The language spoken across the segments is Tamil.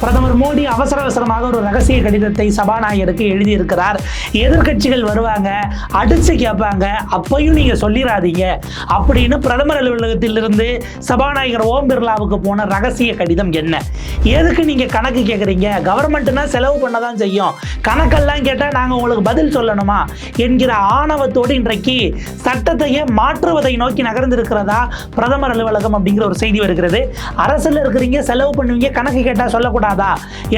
பிரதமர் மோடி அவசர அவசரமாக ஒரு ரகசிய கடிதத்தை சபாநாயகருக்கு எழுதியிருக்கிறார். எதிர்க்கட்சிகள் வருவாங்க அடிச்சு கேட்பாங்க அப்பையும் நீங்க சொல்லிடாதீங்க அப்படின்னு பிரதமர் அலுவலகத்திலிருந்து சபாநாயகர் ஓம் பிர்லாவுக்கு போன ரகசிய கடிதம் என்ன? எதுக்கு நீங்க கணக்கு கேட்குறீங்க கவர்மெண்ட்னா செலவு பண்ண தான் செய்யும். கணக்கெல்லாம் கேட்டால் நாங்கள் உங்களுக்கு பதில் சொல்லணுமா? என்கிற ஆணவத்தோடு இன்றைக்கு சட்டத்தையே மாற்றுவதை நோக்கி நகர்ந்திருக்கிறதா பிரதமர் அலுவலகம் அப்படிங்கிற ஒரு செய்தி வருகிறது. அரசில் இருக்கிறீங்க செலவு பண்ணுவீங்க கணக்கு கேட்டால் சொல்லக்கூடாது.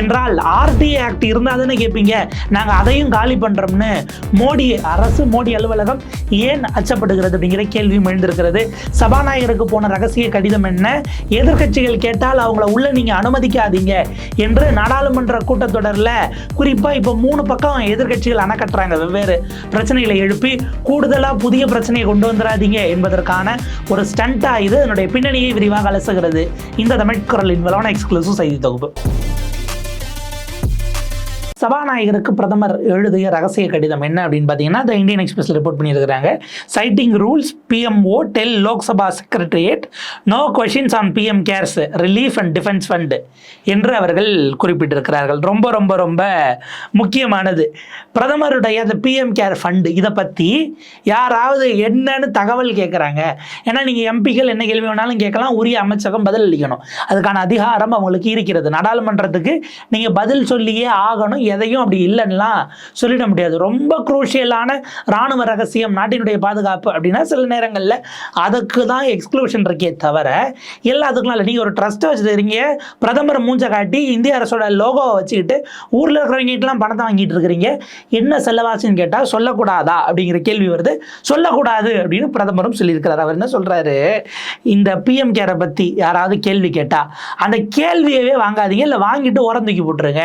என்றால் ஆர்டி ஆக்ட் இருந்தால் தானே கேட்பீங்க நாங்கள் அதையும் காலி பண்ணுறோம்னு மோடி அரசு மோடி அலுவலகம் ஏன் அச்சப்படுகிறது அப்படிங்கிற கேள்வியும் எழுந்திருக்கிறது. சபாநாயகருக்கு போன ரகசிய கடிதம் என்ன? எதிர்கட்சிகள் கேட்டால் அவங்கள உள்ள நீங்கள் அனுமதிக்காதீங்க என்று நாடாளுமன்ற கூட்டத்தொடரில் குறிப்பாக இப்போ மூணு பக்கம் எதிர்கட்சிகள் அணக்கட்டுறாங்க வெவ்வேறு பிரச்சனைகளை எழுப்பி கூடுதலாக புதிய பிரச்சனையை கொண்டு வந்துடாதீங்க என்பதற்கான ஒரு ஸ்டண்ட்டாக இது அதனுடைய பின்னணியை விரிவாக அலசுகிறது. இந்த தமிழ் குரலின் வளமான எக்ஸ்க்ளூசிவ் செய்தி தொகுப்பு. சபாநாயகருக்கு பிரதமர் எழுதிய ரகசிய கடிதம் என்ன அப்படின்னு பார்த்தீங்கன்னா த இந்தியன் எக்ஸ்பிரஸ் ரிப்போர்ட் பண்ணியிருக்கிறாங்க. Citing rules PMO tell Lok Sabha secretariat no questions on PM cares relief and defence fund என்று அவர்கள் குறிப்பிட்டிருக்கிறார்கள். ரொம்ப ரொம்ப ரொம்ப முக்கியமானது. பிரதமருடைய அந்த பிஎம் கேர் ஃபண்டு இதை பற்றி யாராவது என்னன்னு தகவல் கேட்குறாங்க ஏன்னா நீங்கள் எம்பிக்கள் என்ன கேள்வி வேணாலும் கேட்கலாம் உரிய அமைச்சகம் பதில் அளிக்கணும். அதுக்கான அதிகாரம் அவங்களுக்கு இருக்கிறது. நாடாளுமன்றத்துக்கு நீங்கள் பதில் சொல்லியே ஆகணும் எதையும் அப்படி இல்லைன்னா சொல்லிட முடியாது. ரொம்ப குரூஷியலான இராணுவ ரகசியம் நாட்டினுடைய பாதுகாப்பு அப்படின்னா சில நேரங்களில் அதுக்கு தான் எக்ஸ்க்ளூஷன் இருக்கே தவிர எல்லாத்துக்கும் இல்லை. நீங்கள் ஒரு ட்ரஸ்ட்டை வச்சுருக்கீங்க பிரதமர் மூஞ்ச காட்டி இந்திய அரசோட லோகோவை வச்சுக்கிட்டு ஊரில் இருக்கிறவங்ககிட்டலாம் பணத்தை வாங்கிட்டு இருக்கிறீங்க என்ன செலவாச்சுன்னு கேட்டால் சொல்லக்கூடாதா அப்படிங்கிற கேள்வி வருது. சொல்லக்கூடாது அப்படின்னு பிரதமரும் சொல்லியிருக்கிறார். அவர் என்ன சொல்கிறாரு இந்த பிஎம் கேரை பற்றி யாராவது கேள்வி கேட்டால் அந்த கேள்வியவே வாங்காதீங்க இல்லை வாங்கிட்டு உரம் தூக்கி போட்டுருங்க.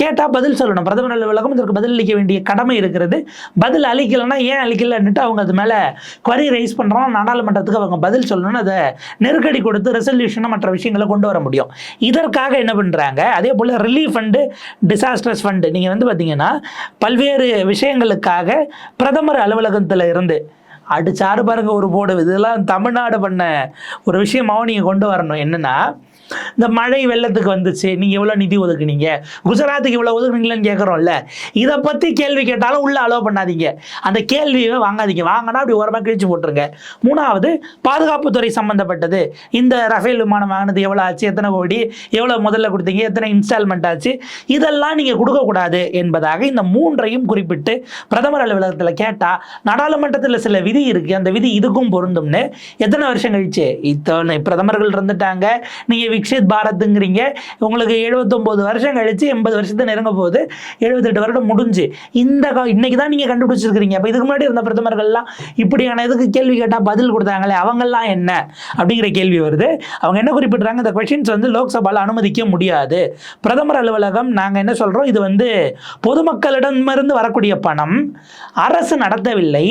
கேட்டால் பதில் சொல்லணும். பிரதமர் அலுவலகம் இதற்கு பதில் அளிக்க வேண்டிய கடமை இருக்கிறது. பதில் அளிக்கலைன்னா ஏன் அளிக்கலன்னுட்டு அவங்க அது மேலே query ரைஸ் பண்ணுறோம் நாடாளுமன்றத்துக்கு அவங்க பதில் சொல்லணும்னு அதை நெருக்கடி கொடுத்து ரெசல்யூஷனை மற்ற விஷயங்களை கொண்டு வர முடியும். இதற்காக என்ன பண்ணுறாங்க அதே போல் ரிலீஃப் ஃபண்டு டிசாஸ்டர்ஸ் ஃபண்டு நீங்கள் வந்து பார்த்தீங்கன்னா பல்வேறு விஷயங்களுக்காக பிரதமர் அலுவலகத்தில் இருந்து அடிச்சாரு பாருங்க ஒரு போர்டு. இதெல்லாம் தமிழ்நாடு பண்ண ஒரு விஷயமாகவும் நீங்கள் கொண்டு வரணும். என்னன்னா இந்த மழை வெள்ளத்துக்கு வந்துச்சு. நீங்கள் எவ்வளோ நிதி ஒதுக்குனீங்க? குஜராத்துக்கு இவ்வளோ ஒதுக்குனீங்களேன்னு கேட்குறோம்ல இதை பற்றி கேள்வி கேட்டாலும் உள்ளே அலோவ் பண்ணாதீங்க. அந்த கேள்வியை வாங்காதீங்க. வாங்கினா அப்படி ஓரமாக கிழிச்சு போட்டுருங்க. மூணாவது பாதுகாப்புத்துறை சம்மந்தப்பட்டது இந்த ரஃபேல் விமானம் வாங்கினது எவ்வளோ ஆச்சு? எத்தனை கோடி? எவ்வளோ முதல்ல கொடுத்தீங்க? எத்தனை இன்ஸ்டால்மெண்ட் ஆச்சு? இதெல்லாம் நீங்கள் கொடுக்கக்கூடாது என்பதாக இந்த மூன்றையும் குறிப்பிட்டு பிரதமர் அலுவலகத்தில் கேட்டால் நாடாளுமன்றத்தில் சில விதி இருக்குது அந்த விதி இதுக்கும் பொருந்தும்னு எத்தனை வருஷம் கழிச்சு? இத்தனை பிரதமர்கள் இருந்துட்டாங்க. நீங்கள் விக்ஷித் பாரத்துங்கிறீங்க உங்களுக்கு எழுபத்தொம்போது வருஷம் கழிச்சு எண்பது வருஷத்தை நெருங்க போகுது. எழுபத்தெட்டு வருடம் முடிஞ்சு. இந்த இன்னைக்கு தான் நீங்கள் கண்டுபிடிச்சிருக்கிறீங்க. அப்போ இதுக்கு முன்னாடி இருந்த பிரதமர்கள்லாம் இப்படியான இதுக்கு கேள்வி கேட்டால் பதில் கொடுத்தாங்களே அவங்கெல்லாம் என்ன? அப்படிங்கிற கேள்வி வருது. அவங்க என்ன குறிப்பிட்றாங்க? இந்த கொஷின்ஸ் வந்து லோக்சபாவில் அனுமதிக்க முடியாது. பிரதமர் அலுவலகம் நாங்கள் என்ன சொல்கிறோம் இது வந்து பொதுமக்களிடமிருந்து வரக்கூடிய பணம். அரசு நடத்தவில்லை.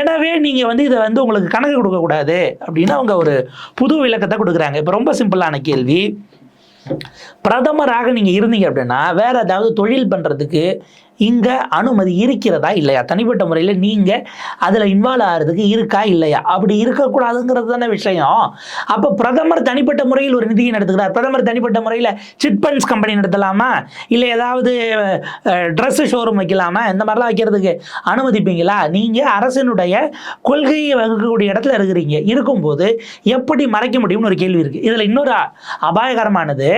எனவே நீங்கள் வந்து இதை வந்து உங்களுக்கு கணக்கு கொடுக்கக்கூடாது அப்படின்னு அவங்க ஒரு புது விளக்கத்தை கொடுக்குறாங்க. இப்போ ரொம்ப சிம்பிளான கேள்வி. பிரதமராக நீங்கள் இருந்தீங்க அப்படின்னா வேற ஏதாவது தொழில் பண்ணுறதுக்கு இங்கே அனுமதி இருக்கிறதா இல்லையா? தனிப்பட்ட முறையில் நீங்கள் அதில் இன்வால்வ் ஆகிறதுக்கு இருக்கா இல்லையா? அப்படி இருக்கக்கூடாதுங்கிறது தானே விஷயம். அப்போ பிரதமர் தனிப்பட்ட முறையில் ஒரு நிதியை நடத்துகிறார். பிரதமர் தனிப்பட்ட முறையில் சிட் ஃபண்ட்ஸ் கம்பெனி நடத்தலாமா? இல்லை ஏதாவது ட்ரெஸ்ஸு ஷோரூம் வைக்கலாமா? இந்த மாதிரிலாம் வைக்கிறதுக்கு அனுமதிப்பீங்களா? நீங்கள் அரசினுடைய கொள்கையை வகுக்கக்கூடிய இடத்துல இருக்கிறீங்க. இருக்கும்போது எப்படி மறைக்க முடியும்னு ஒரு கேள்வி இருக்குது இதில் இன்னொரு அபாயகரமானது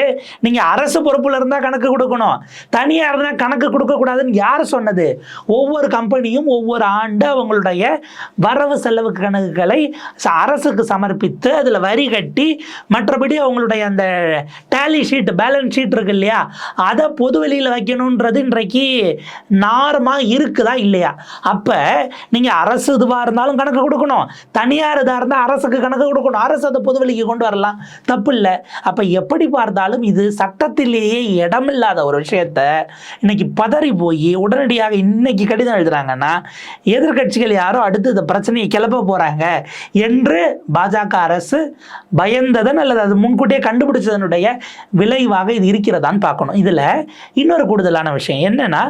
நீங்கள் அரசு பொறுப்பில் இருந்தால் கணக்கு கொடுக்கணும். தனியாக இருந்தால் கணக்கு கொடுக்கக்கூடாது கொடுக்கக்கூடாதுன்னு யார் சொன்னது? ஒவ்வொரு கம்பெனியும் ஒவ்வொரு ஆண்டு அவங்களுடைய வரவு செலவு கணக்குகளை ச- அரசுக்கு சமர்ப்பித்து அதில் வரி கட்டி மற்றபடி அவங்களுடைய அந்த டேலி ஷீட் பேலன்ஸ் ஷீட் இருக்கு இல்லையா? அதை பொது வெளியில் வைக்கணுன்றது இன்றைக்கு நார்மாக இருக்குதா இல்லையா? அப்போ நீங்கள் அரசு இதுவாக இருந்தாலும் கணக்கு கொடுக்கணும். தனியார் இதாக இருந்தால் அரசுக்கு கணக்கு கொடுக்கணும். அரசு அதை பொது வெளிக்கு கொண்டு வரலாம். தப்பு இல்லை. அப்போ எப்படி பார்த்தாலும் இது சட்டத்திலேயே இடமில்லாத ஒரு விஷயத்த இன்னைக்கு பதறி போய் உடனடியாக இன்னைக்கு கடிதம் எழுதுறாங்கன்னா எதிர்க்கட்சிகள் யாரோ அடுத்து இந்த பிரச்சனையை கிளப்ப போகிறாங்க என்று பாஜக அரசு பயந்ததன் அல்லது அது முன்கூட்டியே கண்டுபிடிச்சதனுடைய விளைவாக இது இருக்கிறதான்னு பார்க்கணும். இதில் இன்னொரு கூடுதலான விஷயம் என்னன்னா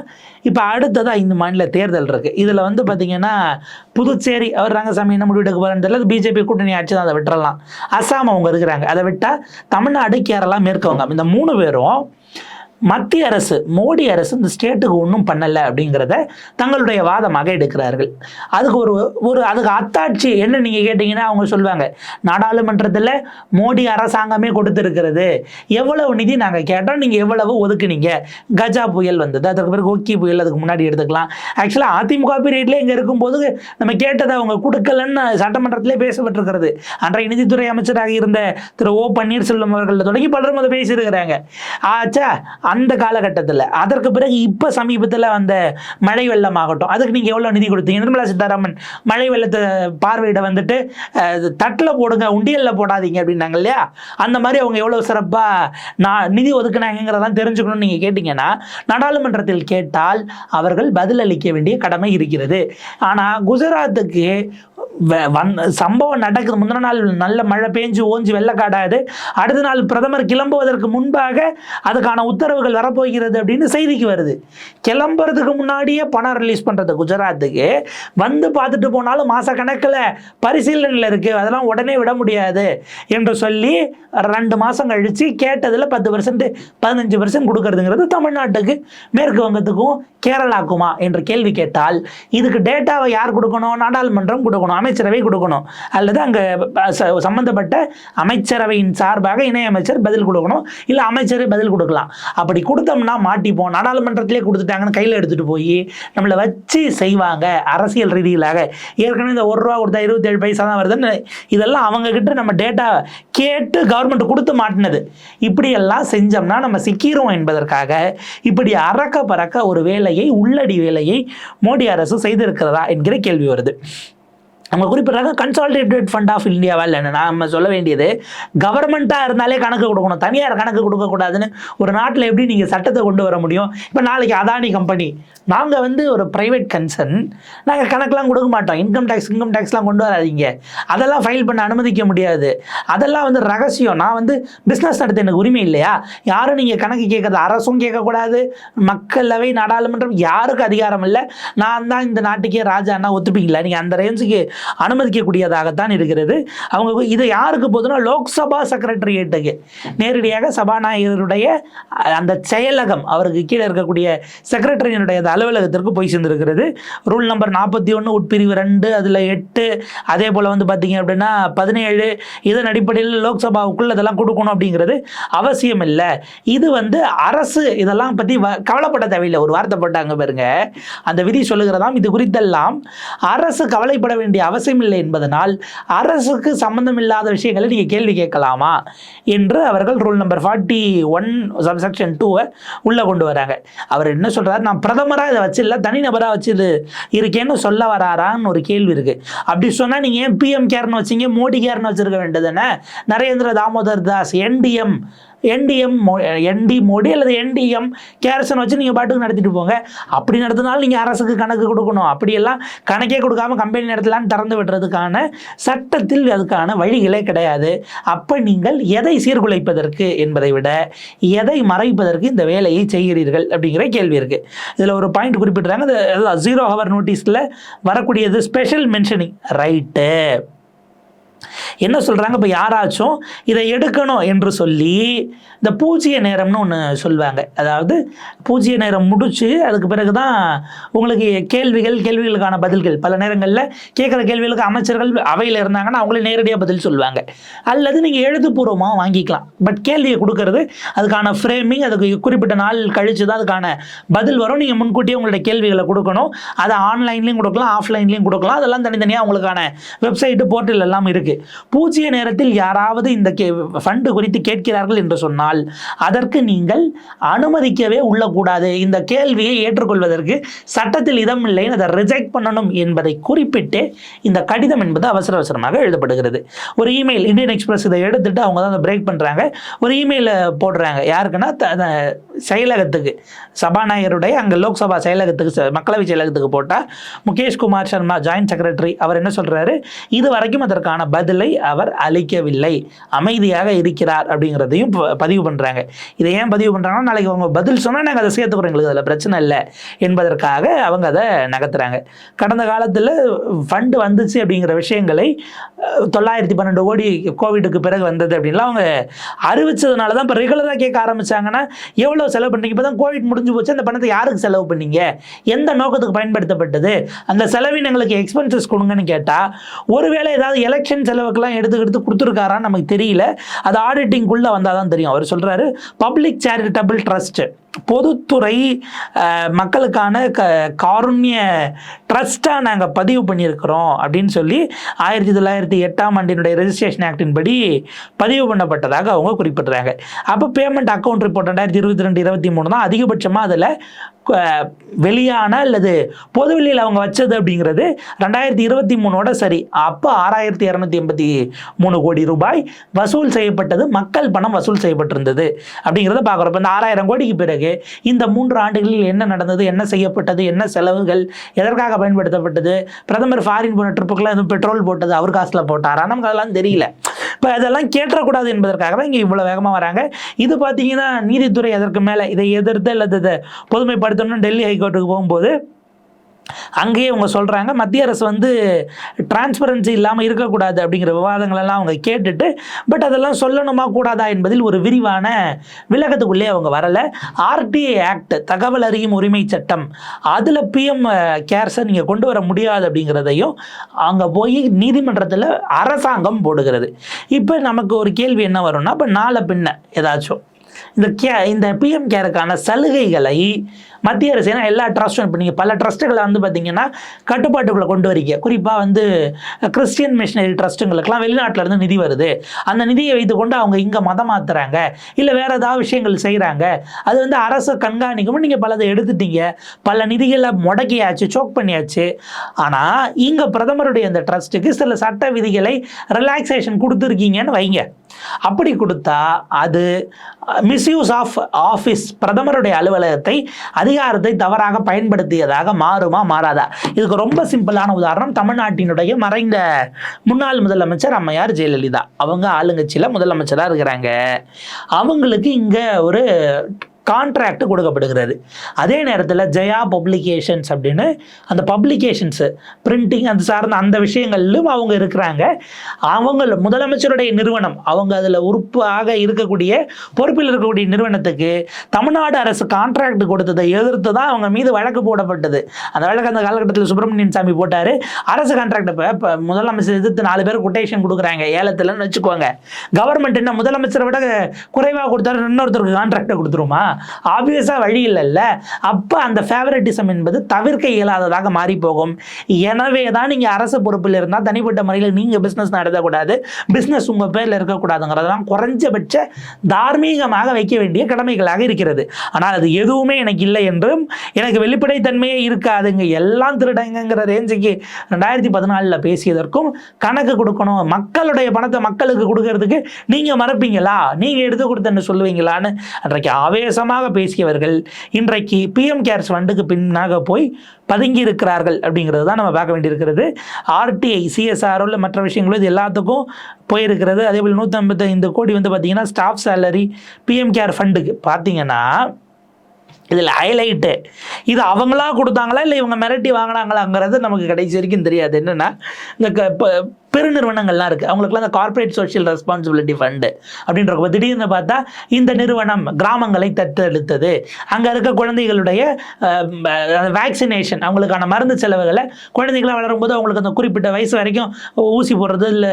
இப்போ அடுத்ததாக இந்த மாநில தேர்தல் இருக்கு. இதில் வந்து பார்த்தீங்கன்னா புதுச்சேரி அவர் ரங்கசாமி என்ன முடிவெடுக்க எடுக்க தெரியல பிஜேபி கூட்டணி ஆட்சி தான் அதை விட்டுறலாம். அசாம் அவங்க இருக்கிறாங்க. அதை விட்டால் தமிழ்நாடு கேரளா மேற்கு வங்கம் இந்த மூணு பேரும் மத்திய அரசு மோடி அரசு இந்த ஸ்டேட்டுக்கு ஒன்றும் பண்ணலை அப்படிங்கிறத தங்களுடைய வாதமாக எடுக்கிறார்கள். அதுக்கு ஒரு ஒரு அதுக்கு அத்தாட்சி என்ன நீங்கள் கேட்டிங்கன்னா அவங்க சொல்லுவாங்க நாடாளுமன்றத்தில் மோடி அரசாங்கமே கொடுத்துருக்கிறது. எவ்வளவு நிதி நாங்கள் கேட்டோம் நீங்கள் எவ்வளவு ஒதுக்குனீங்க? கஜா புயல் வந்தது அதுக்கு பிறகு ஒக்கி புயல் அதுக்கு முன்னாடி எடுத்துக்கலாம். ஆக்சுவலாக அதிமுக பீரியட்லேயே இங்கே இருக்கும்போது நம்ம கேட்டதை அவங்க கொடுக்கலன்னு சட்டமன்றத்திலே பேசப்பட்டிருக்கிறது. அன்றைய நிதித்துறை அமைச்சராக இருந்த திரு ஓ பன்னீர்செல்வம் அவர்கள் தொடங்கி பலரும் அதை பேசியிருக்கிறாங்க. ஆச்சா அந்த காலகட்டத்தில். அதற்கு பிறகு இப்போ சமீபத்தில் வந்த மழை வெள்ளம் ஆகட்டும் அதுக்கு நீங்கள் எவ்வளோ நிதி கொடுத்தீங்க? நிர்மலா சீதாராமன் மழை வெள்ளத்தை பார்வையிட வந்துட்டு தட்டில் போடுங்க உண்டியலில் போடாதீங்க அப்படின்னாங்க இல்லையா? அந்த மாதிரி அவங்க எவ்வளோ சிறப்பாக நான் நிதி ஒதுக்குனாங்கிறதெல்லாம் தெரிஞ்சுக்கணும்னு நீங்கள் கேட்டிங்கன்னா நாடாளுமன்றத்தில் கேட்டால் அவர்கள் பதிலளிக்க வேண்டிய கடமை இருக்கிறது. ஆனால் குஜராத்துக்கு வந் சம்பவம் நடக்குது. முந்தின நாள் நல்ல மழை பெஞ்சு ஓஞ்சி வெள்ளக்காடாது அடுத்த நாள் பிரதமர் கிளம்புவதற்கு முன்பாக அதுக்கான உத்தரவுகள் வரப்போகிறது அப்படின்னு செய்திக்கு வருது. கிளம்புறதுக்கு முன்னாடியே பணம் ரிலீஸ் பண்ணுறது குஜராத்துக்கு. வந்து பார்த்துட்டு போனாலும் மாதக்கணக்கில் பரிசீலனையில் இருக்குது அதெல்லாம் உடனே விட முடியாது என்று சொல்லி ரெண்டு மாதம் கழித்து கேட்டதில் பத்து பர்சன்ட் பதினஞ்சு பர்சன்ட் கொடுக்கறதுங்கிறது தமிழ்நாட்டுக்கு மேற்கு வங்கத்துக்கும் கேரளாக்குமா என்ற கேள்வி கேட்டால் இதுக்கு டேட்டாவை யார் கொடுக்கணும்? நாடாளுமன்றம் கொடுக்கணும். அமைச்சரவை கொடுக்கணும். அல்லது அங்கே சம்பந்தப்பட்ட அமைச்சரவையின் சார்பாக இணையமைச்சர் பதில் கொடுக்கணும். இல்லை அமைச்சரே பதில் கொடுக்கலாம். அப்படி கொடுத்தோம்னா மாட்டிப்போம். நாடாளுமன்றத்திலே கொடுத்துட்டாங்கன்னு கையில் எடுத்துகிட்டு போய் நம்மளை வச்சு செய்வாங்க. அரசியல் ரீதியிலாக. ஏற்கனவே இந்த ஒரு ரூபா கொடுத்தா இருபத்தேழு பைசா தான் வருதுன்னு இதெல்லாம் அவங்கக்கிட்ட நம்ம டேட்டா கேட்டு கவர்மெண்ட் கொடுத்து மாட்டினது. இப்படியெல்லாம் செஞ்சோம்னா நம்ம சிக்கிறோம் என்பதற்காக இப்படி அறக்க பறக்க ஒரு வேலையை உள்ளடி வேலையை மோடி அரசு செய்திருக்கிறதா என்கிற கேள்வி வருது. அவங்க குறிப்பிட்றாங்க கன்சால்டேட்டட் ஃபண்ட் ஆஃப் இந்தியாவில் என்ன? நம்ம சொல்ல வேண்டியது கவர்மெண்ட்டாக இருந்தாலே கணக்கு கொடுக்கணும். தனியார் கணக்கு கொடுக்கக்கூடாதுன்னு ஒரு நாட்டில் எப்படி நீங்கள் சட்டத்தை கொண்டு வர முடியும்? இப்போ நாளைக்கு அதானி கம்பெனி நாங்கள் வந்து ஒரு ப்ரைவேட் கன்சர்ன் நாங்கள் கணக்கெலாம் கொடுக்க மாட்டோம். இன்கம் டேக்ஸ் இன்கம் டேக்ஸ்லாம் கொண்டு வராதீங்க. அதெல்லாம் ஃபைல் பண்ண அனுமதிக்க முடியாது. அதெல்லாம் வந்து ரகசியம். நான் வந்து பிஸ்னஸ் நடத்த எனக்கு உரிமை இல்லையா? யாரும் நீங்கள் கணக்கு கேட்கறது அரசும் கேட்கக்கூடாது மக்களவை நாடாளுமன்றம் யாருக்கும் அதிகாரம் இல்லை? நான் தான் இந்த நாட்டுக்கே ராஜான்னா ஒத்துப்பீங்களா? நீங்கள் அந்த ரேஞ்சுக்கு அனுமதிக்கக்கூடியதாகத்தான் இருக்கிறது. அவங்க இது யாருக்கு போதுன்னா லோக்சபா செக்ரட்டரியேட்டுக்கு. நேரடியாக சபாநாயகருடைய அந்த செயலகம் அவருக்கு கீழே இருக்கக்கூடிய செக்ரட்டரியனுடைய அந்த அலுவலகத்திற்கு போய் சேர்ந்திருக்கிறது. ரூல் நம்பர் நாற்பத்தி ஒன்று உட்பிரிவு ரெண்டு அதில் எட்டு அதே போல் வந்து பார்த்தீங்க அப்படின்னா பதினேழு இதன் அடிப்படையில் லோக்சபாவுக்குள்ள இதெல்லாம் கொடுக்கணும் அப்படிங்கிறது அவசியம் இல்லை. இது வந்து அரசு இதெல்லாம் பற்றி வ கவலைப்பட தேவையில்லை. ஒரு வார்த்தை போட்டாங்க பாருங்க. அந்த விதி சொல்லுகிறதாம் இது குறித்தெல்லாம் அரசு கவலைப்பட வேண்டிய அவசியம் இல்லை என்பதனால் அரசுக்கு சம்பந்தமில்லாத விஷயங்களை நீங்கள் கேள்வி கேட்கலாமா என்று அவர்கள் rule number forty one subsection டூவை உள்ளே கொண்டு வராங்க. அவர் என்ன சொல்கிறார் நான் பிரதமராக இதை வச்சிடல தனிநபராக வச்சு இது இருக்கேன்னு சொல்ல வராரான்னு ஒரு கேள்வி இருக்குது அப்படி சொன்னால் நீங்கள் ஏன் பிஎம் கேர்னு வச்சீங்க? மோடி கேர்னு வச்சுருக்க வேண்டியதுன்னு நரேந்திர தாமோதர் தாஸ் என்டிஎம் என்டிஎம் என்டி மோடி அல்லது என்டிஎம் கேரசன் வச்சு நீங்கள் பாட்டுக்கு நடத்திட்டு போங்க. அப்படி நடத்தினாலும் நீங்கள் அரசுக்கு கணக்கு கொடுக்கணும். அப்படியெல்லாம் கணக்கே கொடுக்காம கம்பெனி நடத்தலான்னு திறந்து விடுறதுக்கான சட்டத்தில் அதுக்கான வழிகளே கிடையாது. அப்போ நீங்கள் எதை சீர்குலைப்பதற்கு என்பதை விட எதை மறைப்பதற்கு இந்த வேலையை செய்கிறீர்கள் அப்படிங்கிற கேள்வி இருக்குது இதில் ஒரு பாயிண்ட் குறிப்பிட்றாங்க ஜீரோ ஹவர் நோட்டீஸில் வரக்கூடியது ஸ்பெஷல் மென்ஷனிங் ரைட்டு என்ன சொல்கிறாங்க இப்போ யாராச்சும் இதை எடுக்கணும் என்று சொல்லி இந்த பூஜ்ய நேரம்னு ஒன்று சொல்லுவாங்க. அதாவது பூஜ்ய நேரம் முடித்து அதுக்கு பிறகு தான் உங்களுக்கு கேள்விகள் கேள்விகளுக்கான பதில்கள். பல நேரங்களில் கேட்குற கேள்விகளுக்கு அமைச்சர்கள் அவையில் இருந்தாங்கன்னா அவங்களே நேரடியாக பதில் சொல்லுவாங்க. அல்லது நீங்கள் எழுதுப்பூர்வமாக வாங்கிக்கலாம். பட் கேள்வியை கொடுக்கறது அதுக்கான ஃப்ரேமிங் அதுக்கு குறிப்பிட்ட நாள் கழித்து தான் அதுக்கான பதில் வரும். நீங்கள் முன்கூட்டியே உங்களுடைய கேள்விகளை கொடுக்கணும். அதை ஆன்லைன்லேயும் கொடுக்கலாம் ஆஃப்லைன்லேயும் கொடுக்கலாம். அதெல்லாம் தனித்தனியாக உங்களுக்கான வெப்சைட்டு போர்ட்டல் எல்லாம் இருக்குது பூஜ்ய நேரத்தில் யாராவது இந்த கே ஃபண்டு குறித்து கேட்கிறார்கள் என்று சொன்னால் அதற்கு நீங்கள் அனுமதிக்கவே உள்ளக்கூடாது. இந்த கேள்வியை ஏற்றுக்கொள்வதற்கு சட்டத்தில் இடமில்லைன்னு அதை ரிஜெக்ட் பண்ணணும் என்பதை குறிப்பிட்டு இந்த கடிதம் என்பது அவசர அவசரமாக எழுதப்படுகிறது. ஒரு இமெயில் இந்தியன் எக்ஸ்பிரஸ் இதை எடுத்துட்டு அவங்க தான் அதை பிரேக் பண்ணுறாங்க ஒரு இமெயிலை போடுறாங்க. யாருக்குன்னா த- செயலகத்துக்கு சபாநாயகருடைய அங்கே லோக்சபா செயலகத்துக்கு ச- மக்களவை செயலகத்துக்கு போட்டால் முகேஷ் குமார் சர்மா ஜாயின்ட் செக்ரட்டரி அவர் என்ன சொல்கிறாரு இது வரைக்கும் அதற்கான பதிலை அவர் அளிக்கவில்லை. அமைதியாக இருக்கிறார் அப்படிங்கிறதையும் ப- பதிவு பண்ணுறாங்க இதை ஏன் பதிவு பண்ணுறாங்கன்னா நாளைக்கு அவங்க பதில் சொன்னால் நாங்கள் அதை சேர்த்துக்கிறோம் எங்களுக்கு அதில் பிரச்சனை இல்லை என்பதற்காக அவங்க அதை நகர்த்துறாங்க. கடந்த காலத்தில் ஃபண்டு வந்துச்சு அப்படிங்கிற விஷயங்களை தொள்ளாயிரத்தி பன்னெண்டு கோடி கோவிடுக்கு பிறகு வந்தது அப்படின்லாம் அவங்க அறிவிச்சதுனால தான் இப்போ ரெகுலராக கேட்க ஆரம்பித்தாங்கன்னா எவ்வளோ செலவு பண்ணீங்க? இப்போ தான் கோவிட் முடிஞ்சு போச்சு அந்த பணத்தை யாருக்கு செலவு பண்ணீங்க? எந்த நோக்கத்துக்கு பயன்படுத்தப்பட்டது? அந்த செலவினங்களுக்கு எக்ஸ்பென்சஸ் கொடுங்கன்னு கேட்டால் ஒருவேளை ஏதாவது எலெக்ஷன் செலவுக்கெல்லாம் எடுத்து எடுத்து கொடுத்துருக்காரான்னு நமக்கு தெரியல. அது ஆடிட்டிங்குள்ளே வந்தால் தான் தெரியும். அவர் சொல்கிறாரு பப்ளிக் சேரிட்டபிள் ட்ரஸ்ட்டு பொதுத்துறை மக்களுக்கான க காருண்ய ட்ரஸ்ட்டாக நாங்கள் பதிவு பண்ணியிருக்கிறோம் அப்படின்னு சொல்லி ஆயிரத்தி தொள்ளாயிரத்தி எட்டாம் ஆண்டினுடைய ரெஜிஸ்ட்ரேஷன் ஆக்டின் படி பதிவு பண்ணப்பட்டதாக அவங்க குறிப்பிட்றாங்க. அப்போ பேமெண்ட் அக்கௌண்ட் ரிப்போர்ட் ரெண்டாயிரத்தி இருபத்தி ரெண்டு இருபத்தி மூணு தான் அதிகபட்சமாக அதில் வெளியான அல்லது பொதுவெளியில் அவங்க வச்சது அப்படிங்கிறது ரெண்டாயிரத்தி இருபத்தி மூணோட சரி. அப்போ ஆறாயிரத்தி இரநூத்தி எண்பத்தி மூணு கோடி ரூபாய் வசூல் செய்யப்பட்டது மக்கள் பணம் வசூல் செய்யப்பட்டிருந்தது அப்படிங்கிறத பார்க்குறப்ப இந்த ஆறாயிரம் கோடிக்கு பிறகு இந்த மூன்று ஆண்டுகளில் என்ன நடந்தது என்ன செய்யப்பட்டது என்ன செலவுகள் எதற்காக பயன்படுத்தப்பட்டது பிரதமர் ஃபாரின் போன ட்ரிப்புக்கெல்லாம் எதுவும் பெட்ரோல் போட்டது அவர் காசில் போட்டாரா? நமக்கு அதெல்லாம் தெரியல. இப்போ அதெல்லாம் கேட்டக்கூடாது என்பதற்காக தான் இங்கே இவ்வளோ வேகமாக வராங்க. இது பார்த்தீங்கன்னா நீதித்துறை அதற்கு மேலே இதை எதிர்த்து அல்லது இதை பொதுமைப்படுத்தணும்னு டெல்லி ஹைகோர்ட்டுக்கு போகும்போது அங்கேயே அவங்க சொல்கிறாங்க மத்திய அரசு வந்து டிரான்ஸ்பரன்சி இல்லாமல் இருக்கக்கூடாது அப்படிங்கிற விவாதங்களெல்லாம் அவங்க கேட்டுட்டு பட் அதெல்லாம் சொல்லணுமா கூடாதா என்பதில் ஒரு விரிவான விலகத்துக்குள்ளே அவங்க வரலை. ஆர்டிஐ ஆக்ட் தகவல் அறியும் உரிமை சட்டம் அதில் பிஎம் கேர்ஸை நீங்கள் கொண்டு வர முடியாது அப்படிங்கிறதையும் அங்கே போய் நீதிமன்றத்தில் அரசாங்கம் போடுகிறது. இப்போ நமக்கு ஒரு கேள்வி என்ன வரும்னா இப்போ நாளை பின்ன ஏதாச்சும் இந்த கே இந்த பிஎம் கேருக்கான சலுகைகளை மத்திய அரசு ஏன்னா எல்லா ட்ரஸ்ட்டும் இப்போ நீங்கள் பல ட்ரஸ்ட்டுகளை வந்து பார்த்தீங்கன்னா கட்டுப்பாட்டுக்குள்ளே கொண்டு வரீங்க. குறிப்பாக வந்து கிறிஸ்டியன் மிஷனரி ட்ரஸ்ட்டுங்களுக்கெல்லாம் வெளிநாட்டிலேருந்து நிதி வருது. அந்த நிதியை வைத்துக்கொண்டு அவங்க இங்கே மதம் மாற்றுறாங்க இல்லை வேறு ஏதாவது விஷயங்கள் செய்கிறாங்க அது வந்து அரசு கண்காணிக்கும் நீங்கள் பலதை எடுத்துட்டீங்க. பல நிதிகளை முடக்கியாச்சு சோக் பண்ணியாச்சு. ஆனால் இங்கே பிரதமருடைய அந்த ட்ரஸ்ட்டுக்கு சில சட்ட விதிகளை ரிலாக்ஸேஷன் கொடுத்துருக்கீங்கன்னு வைங்க. அப்படி கொடுத்தா அது மிஸ்யூஸ் ஆஃப் ஆஃபீஸ் பிரதமருடைய அலுவலகத்தை அதிகாரத்தை தவறாக பயன்படுத்தியதாக மாறுமா மாறாதா? இதுக்கு ரொம்ப சிம்பிளான உதாரணம். தமிழ்நாட்டினுடைய மறைந்த முன்னாள் முதலமைச்சர் அம்மையார் ஜெயலலிதா. அவங்க ஆளுங்கட்சியில் முதலமைச்சராக இருக்கிறாங்க. அவங்களுக்கு இங்கே ஒரு கான்ட்ராக்ட் கொடுக்கப்படுகிறது. அதே நேரத்தில் ஜெயா பப்ளிகேஷன்ஸ் அப்படின்னு அந்த பப்ளிகேஷன்ஸு பிரிண்டிங் அது சார்ந்த அந்த விஷயங்களிலும் அவங்க இருக்கிறாங்க. அவங்க முதலமைச்சருடைய நிறுவனம் அவங்க அதில் உறுப்பாக இருக்கக்கூடிய பொறுப்பில் இருக்கக்கூடிய நிறுவனத்துக்கு தமிழ்நாடு அரசு கான்ட்ராக்ட் கொடுத்ததை எதிர்த்து தான் அவங்க மீது வழக்கு போடப்பட்டது. அந்த வழக்கு அந்த காலகட்டத்தில் சுப்பிரமணியன் சாமி போட்டார். அரசு கான்ட்ராக்ட் இப்போ இப்போ முதலமைச்சர் எதிர்த்து நாலு பேர் கொட்டேஷன் கொடுக்குறாங்க. ஏலத்தில்னு வச்சுக்கோங்க. கவர்மெண்ட் என்ன முதலமைச்சரை விட குறைவாக கொடுத்தாரு இன்னொருத்தருக்கு கான்ட்ராக்டை கொடுத்துருமா? ஆப்வியஸாக வழி இல்லைல்ல. அப்போ அந்த ஃபேவரட்டிசம் என்பது தவிர்க்க இயலாததாக மாறி போகும் எனவே தான் நீங்கள் அரசு பொறுப்பில் இருந்தால் தனிப்பட்ட முறையில் நீங்கள் பிஸ்னஸ் நடத்தக்கூடாது. பிஸ்னஸ் உங்கள் பேரில் இருக்கக்கூடாதுங்கிறதெல்லாம் குறைஞ்சபட்ச தார்மீகமாக வைக்க வேண்டிய கடமைகளாக இருக்கிறது. ஆனால் அது எதுவுமே எனக்கு இல்லை என்றும் எனக்கு வெளிப்படைத்தன்மையே இருக்காதுங்க. எல்லாம் திருடங்கிற ரேஞ்சுக்கு ரெண்டாயிரத்தி பதினாலில் பேசியதற்கும் கணக்கு கொடுக்கணும். மக்களுடைய பணத்தை மக்களுக்கு கொடுக்கறதுக்கு நீங்கள் மறப்பீங்களா? நீங்கள் எடுத்து கொடுத்தன்னு சொல்லுவீங்களான்னு அன்றைக்கு ஆவேசமாக பேசியவர்கள் இன்றைக்கு பிஎம் கேர்ஸ் ஃபண்டுக்கு பின்னாக போய் பதுங்கி இருக்கிறார்கள் அப்படிங்கிறது தான் நம்ம பார்க்க வேண்டியிருக்கிறது. ஆர்டிஐ சிஎஸ்ஆர்ஓவில் மற்ற விஷயங்களும் இது எல்லாத்துக்கும் போயிருக்கிறது. அதே போல் நூற்றி ஐம்பத்தைந்து கோடி வந்து பார்த்திங்கன்னா ஸ்டாஃப் சேலரி பிஎம் கேர் ஃபண்டுக்கு பார்த்தீங்கன்னா இதில் ஹைலைட்டு இது அவங்களா கொடுத்தாங்களா இல்லை இவங்க மிரட்டி வாங்கினாங்களாங்கிறது நமக்கு கடைசி வரைக்கும் தெரியாது. என்னென்னா இந்த க- பெருநிறுவனங்கள்லாம் இருக்குது அவங்களுக்குலாம் இந்த கார்ப்பரேட் சோஷியல் ரெஸ்பான்சிபிலிட்டி ஃபண்டு அப்படின்றப்ப திடீர்னு பார்த்தா இந்த நிறுவனம் கிராமங்களை தத்தெடுத்தது. அங்கே இருக்க குழந்தைகளுடைய வேக்சினேஷன் அவங்களுக்கான மருந்து செலவுகளை குழந்தைகளாக வளரும்போது அவங்களுக்கு அந்த குறிப்பிட்ட வயசு வரைக்கும் ஊசி போடுறது இல்லை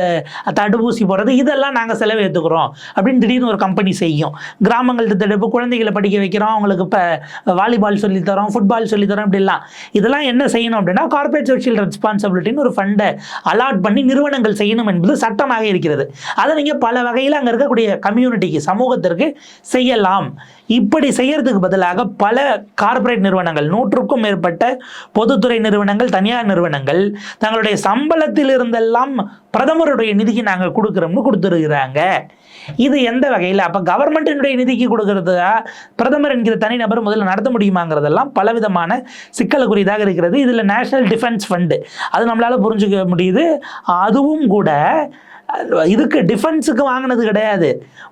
தடுப்பூசி போடுறது இதெல்லாம் நாங்கள் செலவு ஏற்றுக்கிறோம் அப்படின்னு திடீர்னு ஒரு கம்பெனி செய்யும். கிராமங்கள் தத்தெடுப்பு குழந்தைகளை படிக்க வைக்கிறோம். அவங்களுக்கு இப்போ வாலிபால் சொல்லித்தரோம் ஃபுட்பால் சொல்லித்தரோம் இப்படிலாம். இதெல்லாம் என்ன செய்யணும் அப்படின்னா கார்ப்பரேட் சோஷியல் ரெஸ்பான்சிபிலிட்டின்னு ஒரு ஃபண்டை அலாட் பண்ணி நிறுவனங்கள் செய்யணும் என்பது சட்டமாக இருக்கிறது. அதை நீங்கள் பல வகையில் அங்கே இருக்கக்கூடிய கம்யூனிட்டிக்கு சமூகத்திற்கு செய்யலாம். இப்படி செய்யறதுக்கு பதிலாக பல கார்ப்பரேட் நிறுவனங்கள் நூற்றுக்கும் மேற்பட்ட பொதுத்துறை நிறுவனங்கள் தனியார் நிறுவனங்கள் தங்களுடைய சம்பளத்தில் இருந்தெல்லாம் பிரதமருடைய நிதிக்கு நாங்கள் கொடுக்குறோம்னு கொடுத்துருக்குறாங்க. இது எந்த வகையில்? அப்போ கவர்மெண்ட்டினுடைய நிதிக்கு கொடுக்கறதா? பிரதமர் என்கிற தனிநபர் முதல்ல நடத்த முடியுமாங்கிறதெல்லாம் பலவிதமான சிக்கலுக்குரியதாக இருக்கிறது. இதில் நேஷனல் டிஃபென்ஸ் ஃபண்டு அது நம்மளால் புரிஞ்சுக்க முடியுது. அதுவும் கூட இதுக்கு டிஃபென்ஸுக்கு வாங்கினது கிடையாது.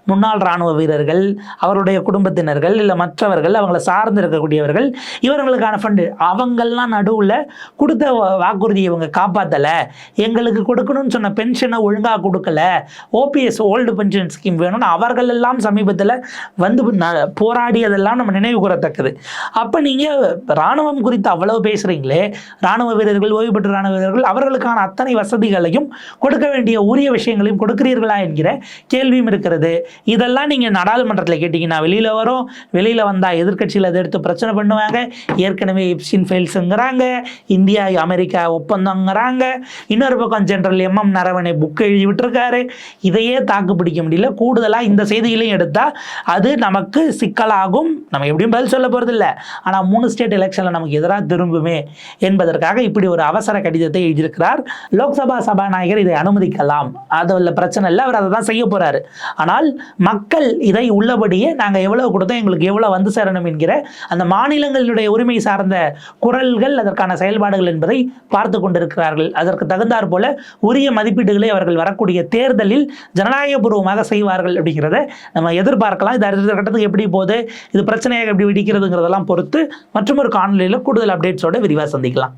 முன்னாள் இராணுவ வீரர்கள் அவருடைய குடும்பத்தினர்கள் இல்லை மற்றவர்கள் அவங்கள சார்ந்து இருக்கக்கூடியவர்கள் இவர்களுக்கான ஃபண்டு அவங்கெல்லாம் நடுவில் கொடுத்த வாக்குறுதியை இவங்க காப்பாற்றலை எங்களுக்கு கொடுக்கணும்னு சொன்ன பென்ஷனை ஒழுங்காக கொடுக்கல. ஓபிஎஸ் ஓல்டு பென்ஷன் ஸ்கீம் வேணும்னு அவர்கள் எல்லாம் சமீபத்தில் வந்து போராடியதெல்லாம் நம்ம நினைவு கூறத்தக்கது. அப்போ நீங்கள் இராணுவம் குறித்து அவ்வளவு பேசுகிறீங்களே இராணுவ வீரர்கள் ஓய்வு பெற்ற இராணுவ வீரர்கள் அவர்களுக்கான அத்தனை வசதிகளையும் கொடுக்க வேண்டிய உரிய விஷயம் விஷயங்களையும் கொடுக்கிறீர்களா என்கிற கேள்வியும் இருக்கிறது. இதெல்லாம் நீங்கள் நாடாளுமன்றத்தில் கேட்டிங்கன்னா வெளியில் வரும். வெளியில் வந்தால் எதிர்கட்சியில் அதை எடுத்து பிரச்சனை பண்ணுவாங்க. ஏற்கனவே எப்சின் ஃபைல்ஸுங்கிறாங்க இந்தியா அமெரிக்கா ஒப்பந்தங்கிறாங்க. இன்னொரு பக்கம் ஜெனரல் எம்எம் நரவணை புக் எழுதி விட்டுருக்காரு. இதையே தாக்கு பிடிக்க முடியல. கூடுதலாக இந்த செய்திகளையும் எடுத்தால் அது நமக்கு சிக்கலாகும். நம்ம எப்படியும் பதில் சொல்ல போகிறதில்ல ஆனால் மூணு ஸ்டேட் எலெக்ஷனில் நமக்கு எதிராக திரும்புமே என்பதற்காக இப்படி ஒரு அவசர கடிதத்தை எழுதியிருக்கிறார். லோக்சபா சபாநாயகர் இதை அனுமதிக்கலாம். அது உள்ள பிரச்சனை இல்லை அவர் அதை தான் செய்ய போகிறாரு ஆனால் மக்கள் இதை உள்ளபடியே நாங்கள் எவ்வளோ கொடுத்தோம் எங்களுக்கு எவ்வளோ வந்து சேரணும் என்கிற அந்த மாநிலங்களுடைய உரிமை சார்ந்த குரல்கள் அதற்கான செயல்பாடுகள் என்பதை பார்த்து கொண்டிருக்கிறார்கள். அதற்கு தகுந்தாற் போல உரிய மதிப்பீடுகளை அவர்கள் வரக்கூடிய தேர்தலில் ஜனநாயகபூர்வமாக செய்வார்கள் அப்படிங்கிறத நம்ம எதிர்பார்க்கலாம். இது அடுத்த கட்டத்துக்கு எப்படி போகுது இது பிரச்சனையாக எப்படி வெடிக்கிறதுங்கிறதெல்லாம் பொறுத்து மற்றும் ஒரு காணொலியில் கூடுதல் அப்டேட்ஸோட விரிவாக சந்திக்கலாம்.